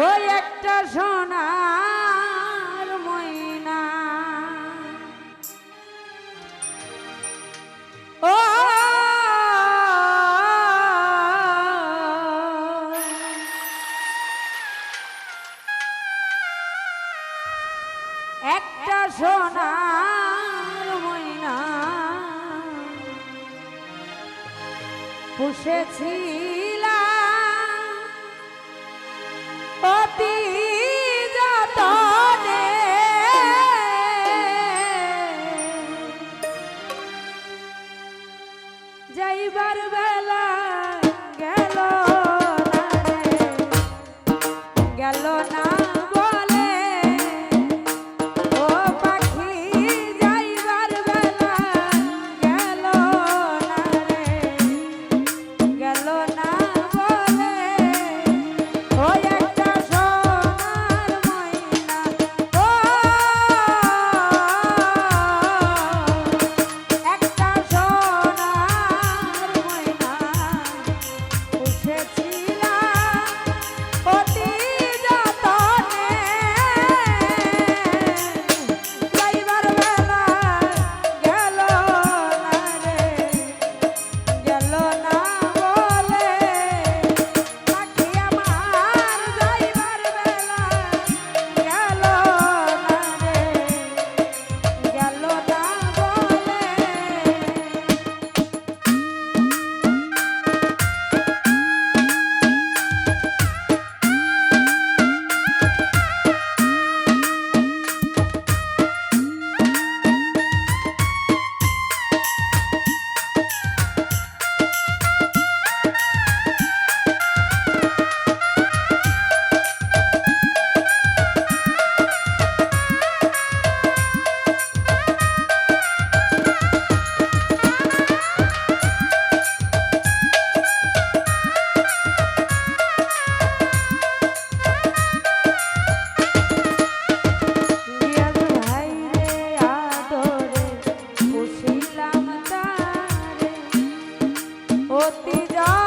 ওই একটা সোনার পুষেছিলাম অতি যতনে। যাইবার বেলা গেল না গেল না। সতী যা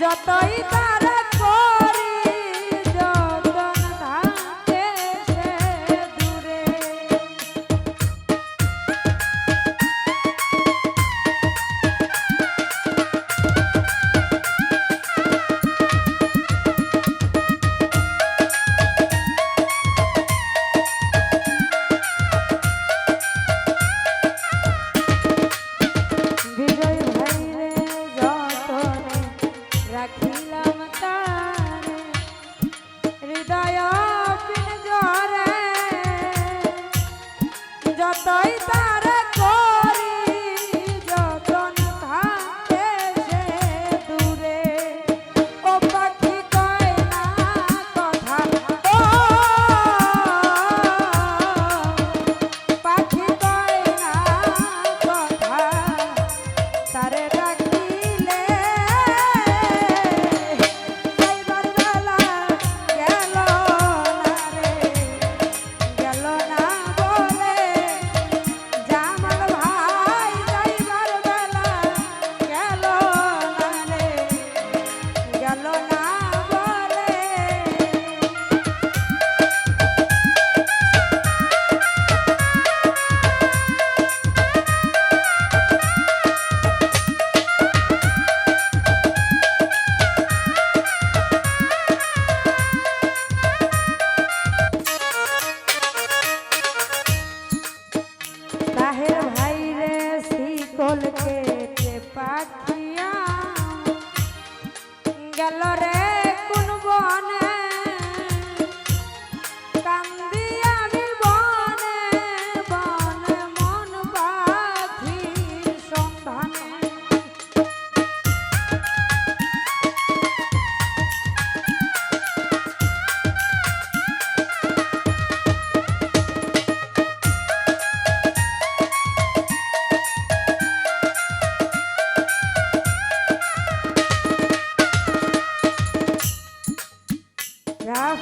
যতই তা যতই তার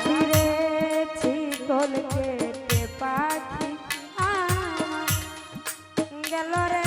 ফিরেছি কলকে পাখি। গেল রে